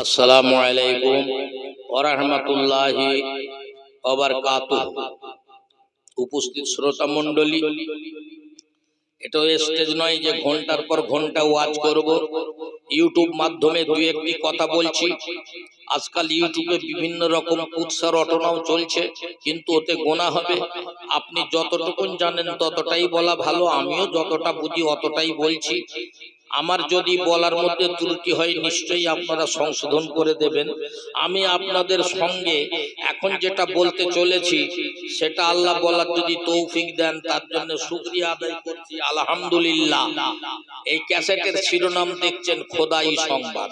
আসসালামু আলাইকুম ওরহমতুল্লাহি উপস্থিত শ্রোতা মণ্ডলী, এটা স্টেজ নয় যে ঘণ্টার পর ঘণ্টা ওয়াজ করব। ইউটিউব মাধ্যমে দু একটি কথা বলছি। আজকাল ইউটিউবে বিভিন্ন রকম উৎসাহ রটনাও চলছে, কিন্তু ওতে গোনা হবে। আপনি যতটুকুন জানেন ততটাই বলা ভালো, আমিও যতটা বুঝি অতটাই বলছি। আমার যদি বলার মধ্যে ত্রুটি হয় নিশ্চয়ই আপনারা সংশোধন করে দেবেন। আমি আপনাদের সঙ্গে এখন যেটা বলতে চলেছি সেটা আল্লাহ বলার যদি তৌফিক দেন তার জন্য শুক্রিয়া আদায় করছি। আলহামদুলিল্লাহ। এই ক্যাসেটের শিরোনাম দেখছেন খোদাই সংবাদ।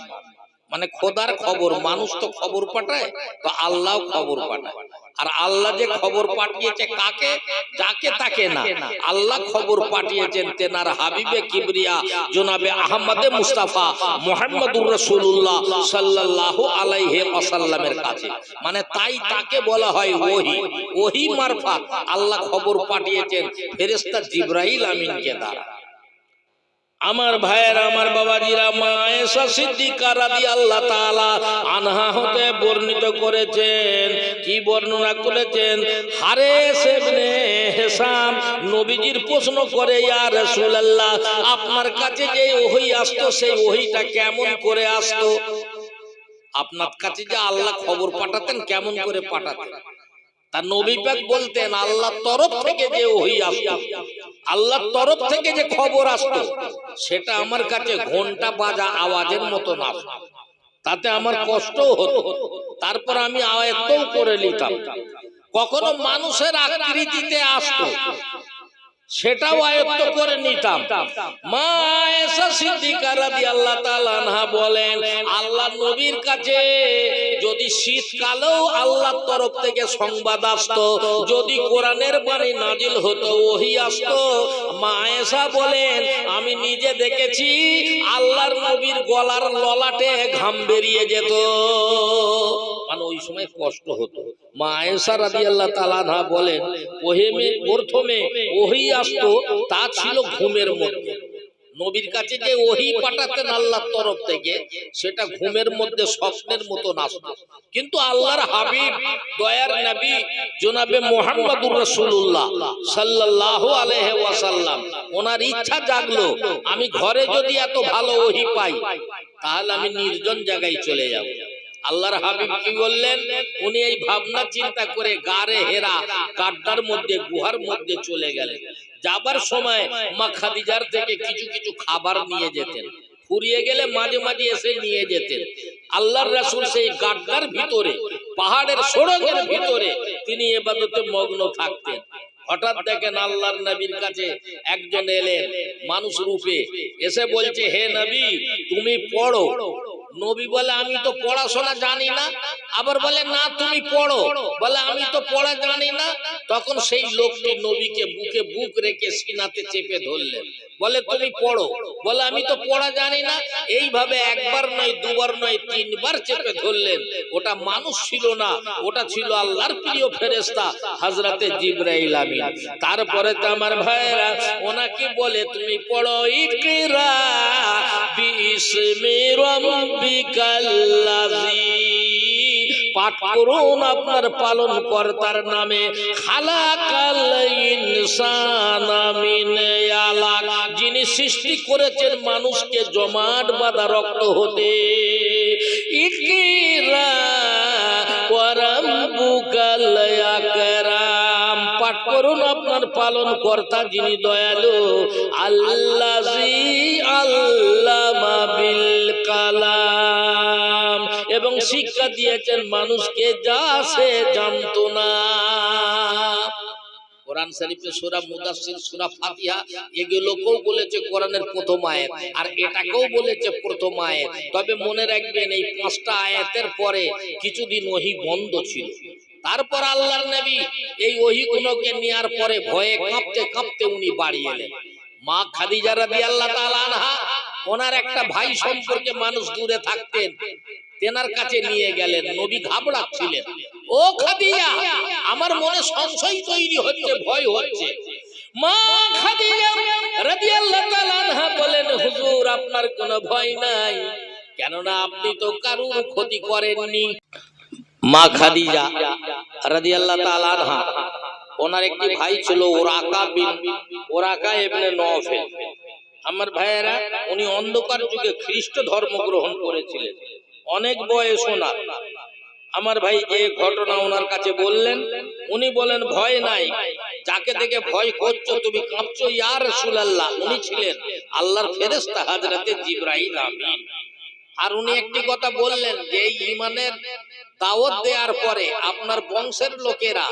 মানে খোদার খবর মানুষ তো খবর পাঠায় তো আল্লাহ খবর পাঠায়। আর আল্লাহ যে খবর পাঠিয়েছে কাকে? যাকে তাকে না। আল্লাহ খবর পাঠিয়েছেন তেনার হাবিবে কিবরিয়া জোনাবে আহমদে মুস্তাফা মোহাম্মদুর রসুল্লাহ সাল্লাল্লাহু আলাইহি ওয়াসাল্লামের কাছে। মানে তাই তাকে বলা হয় ওহি। ওহি মারফাত। আল্লাহ খবর পাঠিয়েছেন। ফেরেশতা জিব্রাইল আমিনকে দ্বারা। আমার ভাইয়ের, আমার বাবাজিরা, মা এসা সিদ্দিকা রাদিয়াল্লাহু তাআলা আনহা হতে বর্ণিত করেছেন। কি বর্ণনা করেছেন? হারেস ইবনে হিসাম নবীজির প্রশ্ন করে, ইয়া রাসূলুল্লাহ, আপনার কাছে যে ওহী আসতো, সেই ওহীটা কেমন করে আসতো? আপনার কাছে যে আল্লাহ খবর পাঠাতেন, কেমন করে পাঠাতেন? তার নবী পাক বলতেন আল্লাহর তরফ থেকে যে ওহি আসতো আল্লাহর তরফ থেকে যে খবর আসতো সেটা আমার কাছে ঘণ্টা বাজা আওয়াজের মতো না আসতো। তাতে আমার কষ্ট হতো। তারপর আমি আয়ত্তও করে নিতাম। কখনো মানুষের আকৃতিতে আসতো। সেটাও আয়ত্ত করে নিতাম। মা এসা সিদ্দিকা রাদিয়াল্লাহু তাআলা আনহা বলেন আল্লাহ নবীর কাছে যদি শীতকালেও আল্লাহর তরফ থেকে সংবাদ আসতো যদি কোরআনের বাণী নাজিল হতো ওহি আসতো মা এসা বলেন আমি নিজে দেখেছি আল্লাহর নবীর গলার ললাটে ঘাম বেরিয়ে যেত। মানে ওই সময় কষ্ট হতো। মা আয়েশা রাদিয়াল্লাহু তাআলা আনহা বলেন ওহেমে প্রথমে ওহি আসতো, তা ছিল ঘুমের মধ্যে। নবীর কাছে যে ওহি পাঠাতেন আল্লাহর তরফ থেকে, সেটা ঘুমের মধ্যে স্বপ্নের মতো আসতো। কিন্তু আল্লাহর হাবিব, দয়ার নবী জনাবে মুহাম্মদুর রাসূলুল্লাহ সাল্লাল্লাহু আলাইহি ওয়াসাল্লাম, ওনার ইচ্ছা জাগলো, আমি ঘরে যদি এত ভালো ওহি পাই, তাহলে আমি নির্জন জায়গায় চলে যাব। আল্লাহর হাবিব কি বললেন? উনি এই ভাবনা চিন্তা করে গারে হেরা কাড্ডার মধ্যে, গুহার মধ্যে চলে গেলেন। যাবার সময় মা খাদিজার থেকে কিছু কিছু খাবার নিয়ে যেতেন। ফুরিয়ে গেলে মাঝে মাঝে এসে নিয়ে যেতেন। আল্লাহর রাসূল সেই গাড্ডার ভিতরে, পাহাড়ের সড়কের ভিতরে তিনি এবাদতে মগ্ন থাকতেন। হঠাৎ দেখেন আল্লাহর নবীর কাছে একজন এলেন। মানুষ রূপে এসে বলছে, হে নবী, তুমি পড়ো। নবী বলে আমি তো পড়াশোনা জানি না। আবার বলে, না, তুমি পড়ো। বলে, আমি তো পড়া জানি না। তখন সেই লোকটি নবীকে বুকে বুক রেখে সিনাতে চেপে ধরলেন। বলে, তুমি পড়ো। বলে, আমি তো পড়া জানি না। এইভাবে একবার নয়, দুবার নয়, তিনবার চেপে ধরলেন। ওটা মানুষ ছিল না, ওটা ছিল আল্লাহর প্রিয় ফেরেশতা, হযরতে জিবরাইল আমিন। তারপরে তো আমার ভাইরা ওনাকে বলে, তুমি পড়ো ইকরা বিসমি রাব্বিকাল্লাযী পাঠ করুন আপনার পালন কর্তার নামে। খালাকাল যিনি সৃষ্টি করেছেন মানুষকে জমাট বাঁধা রক্ত হতে। ইকরা পাঠ করুন আপনার পালন কর্তা যিনি দয়ালু। আল্লাজি আল্লামা বিল কালাম। এবং শিক্ষা দিয়েছেন মানুষকে, যা সে জানতো না। কোরআন শরীফে প্রথম আর এটাকেও বলেছে প্রথম তবে মনে রাখবেন, এই পাঁচটা আয়াতের পরে কিছুদিন ওহি বন্ধ ছিল। তারপর আল্লাহর নবী এই ওহিগুলোকে নেওয়ার পরে ভয়ে কাঁপতে কাঁপতে উনি বাড়ি এলেন। মা খাদিজা রাদিয়াল্লাহু তাআলা আনহা, ওনার একটা ভাই সম্পর্কে মানুষ দূরে থাকতেন। তেনার কাছে নিয়ে গেলেন নবী ঘাবড়াচ্ছিলেন। ও খাদিজা আমার মনে সংশয় তৈরি হচ্ছে ভয় হচ্ছে। মা খাদিজা রাদিয়াল্লাহু তাআলা আনহা বলেন হুজুর আপনার কোনো ভয় নাই। কেননা আপনি তো কারুর ক্ষতি করেননি। মা খাদিজা রাদিয়াল্লাহু তাআলা আনহা ওনার একটি ভাই ছিল ওরাকা বিন ওরাকা ইবনে নওফেল। আমার ভাইয়েরা উনি অন্ধকার যুগে খ্রিস্ট ধর্ম গ্রহণ করেছিলেন। অনেক বয়স ওনার। আমার ভাই যে ঘটনা ওনার কাছে বললেন, উনি বলেন, ভয় নাই। যাকে দেখে ভয় করছ, তুমি কাঁপছো, ইয়া রাসূলুল্লাহ। উনি ছিলেন আল্লাহর ফেরেস্তা হাজরাতে জিবরাইল আমিন। আর উনি একটি কথা বললেন যে, ইমানের দাওয়াত দেওয়ার পরে আপনার বংশের লোকেরা,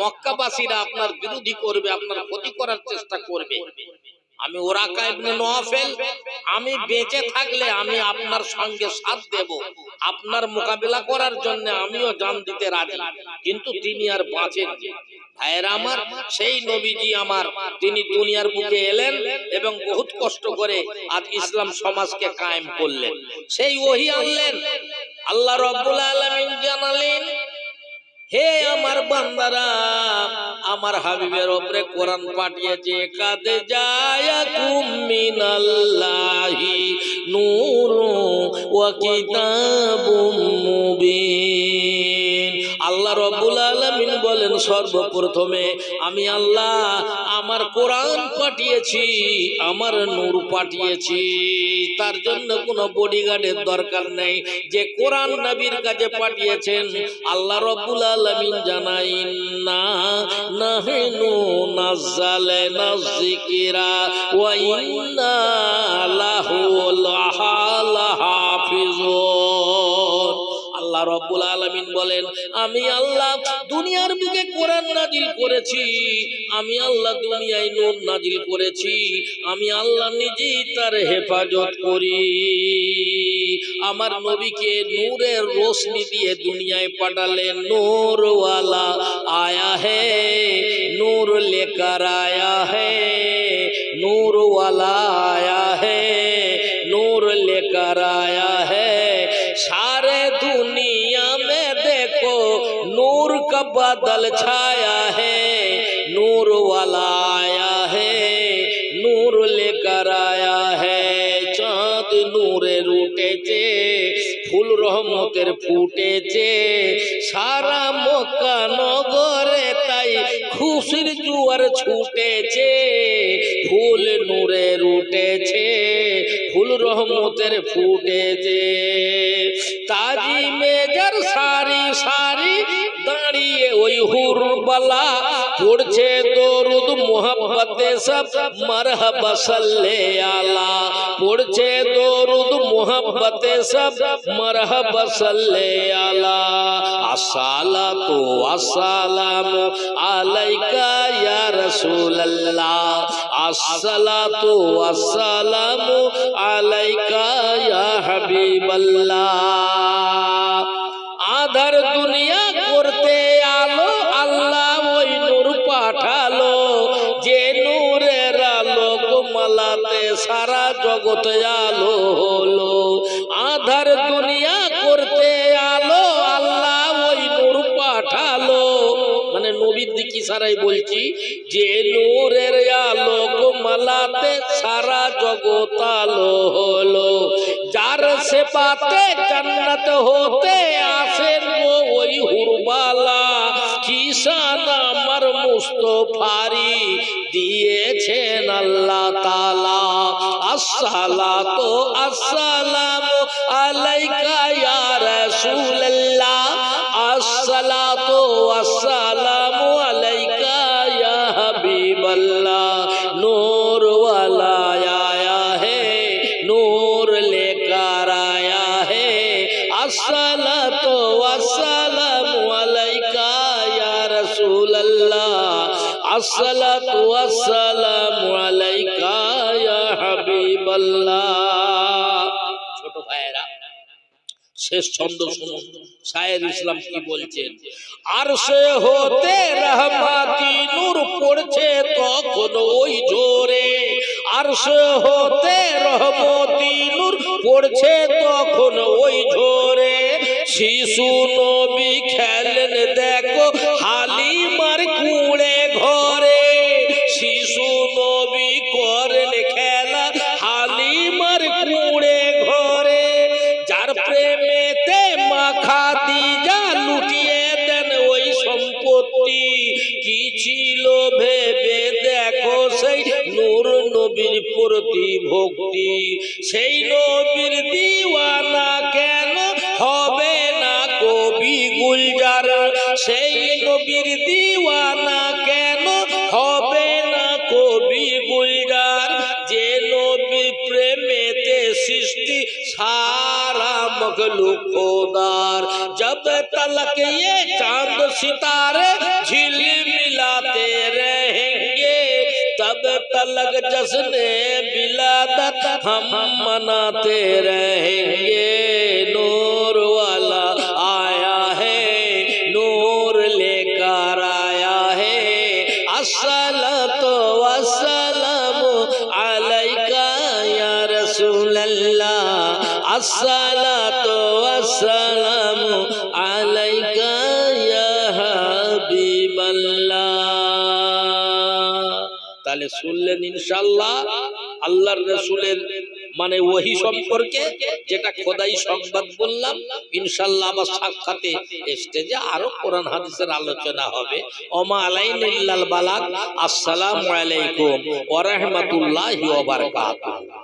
মক্কাবাসীরা আপনার বিরোধী করবে, আপনার ক্ষতি করার চেষ্টা করবে। আমি ওরাকা ইবনে নওয়াফেল, আমি বেঁচে থাকলে আমি আপনার সঙ্গে সাথ দেব। আপনার মোকাবিলা করার জন্য আমিও জান দিতে রাজি। কিন্তু তিনি আর বাঁচেন আমার, সেই নবীজি আমার, তিনি দুনিয়ার বুকে এলেন এবং বহুত কষ্ট করে আজ ইসলাম সমাজকে কায়েম করলেন। সেই ওহি আনলেন। আল্লাহ রব্বুল আলামিন জানালেন, হে আমার বান্দারা, আমার হাবিবের ওপরে কোরআন পাঠিয়েছে, কাদে জায়াকুম মিনাল্লাহি নূরু ওয়া কিতাবুম মুবিন। আল্লাহ রব্বুল আলামিন বলেন, সর্বপ্রথমে আমি আল্লাহ আমার কোরআন পাঠিয়েছি, আমার নূর পাঠিয়েছি। তার জন্য কোনো বডিগার্ডের দরকার নেই। যে কোরআন নবীর কাছে পাঠিয়েছেন, আল্লাহ রব্বুল আলামিন জানাইন, না, নাহনু নাযালে নাযিকিরা ওয়া ইন্না লাহু আল্লাহ রব্বুল আলমিন বলেন, আমি আল্লাহ দুনিয়ার বুকে কোরআন নাজিল করেছি, আমি আল্লাহ দুনিয়ায় নূর নাজিল করেছি, আমি আল্লাহ নিজেই তার হেফাজত করি। আমার নবীকে নূরের রোশনি দিয়ে দুনিয়ায় পাঠালেন নূরওয়ালা। আয়া হে, নূর লেকার আয়া হে, নূরওয়ালা আয়া হে। बादल छाया है नूर वाला आया है नूर लेकर आया है চাঁদ নূরের উঠেছে ফুল রহমতের ফুটেছে সারা মক্কা নগরে তাই খুশির জুয়ার ছুটেছে ফুল নূরের উঠেছে ফুল রহমতের ফুটেছে হুরবালা পড়ছে দরুদ মোহাম্মতে সব মারহাবা সাল্লে আলা। পড়ছে দরুদ মোহাম্মতে সব মারহাবা সাল্লে আলা। আসসালাতু আসসালামু আলাইকা ইয়া রাসূলুল্লাহ। আসসালাতু আসসালামু আলাইকা ইয়া হাবিবাল্লাহ। আধার দুনিয়া সারাই বলছি যে নূরের আলো মালাতে সারা জগৎ আলো হলো। যার সে পাতে জান্নাত হতে আসেন ওই হুরবালা। কিষান আমার মুস্তফারি দিয়েছেন আল্লাহ তালা আসসালাতু আসসালামু আলাইকা ইয়া রাসূলুল্লাহ। আসসালাতু ওয়াসসালামু আলাইকা ইয়া রাসূলুল্লাহ। আসসালাতু ওয়াসসালামু আলাইকা ইয়া হাবিবাল্লাহ। ছোট ভাইরা শেষ ছন্দ শুনুন। ইসলাম কি বলছেন? আর সে হতে রহমাতি নূর পড়ছে তখন ওই জো আর সে হতে রহমতি নূর পড়ছে তখন ওই ঝোরে। শিশু নবী খেলেন দেখো হালিমার প্রতি ভক্তি সেই নবীর দিওয়ানা কেন হবে না কবি গুলজার সেই নবীর দিওয়ানা কেন হবে না কবি গুলজার যে নবী প্রেমেতে সৃষ্টি সারা मखलूक खोदार जब तलक ये चांद सितारे झिलमिलाते का जसने बिलादत हम मनाते रहे। তাহলে শুনলেন ইনশাল্লাহ আল্লাহর রসুলের মানে ওহি সম্পর্কে যেটা খোদাই সংবাদ বললাম ইনশাল্লাহ আমার সাক্ষাতে স্টেজে আরও কোরআন হাদিসের আলোচনা হবে। ওমা আলাইন ইল্লাল বালাক আসসালামু আলাইকুম ওয়া রাহমাতুল্লাহি ওয়া বারাকাতুহু।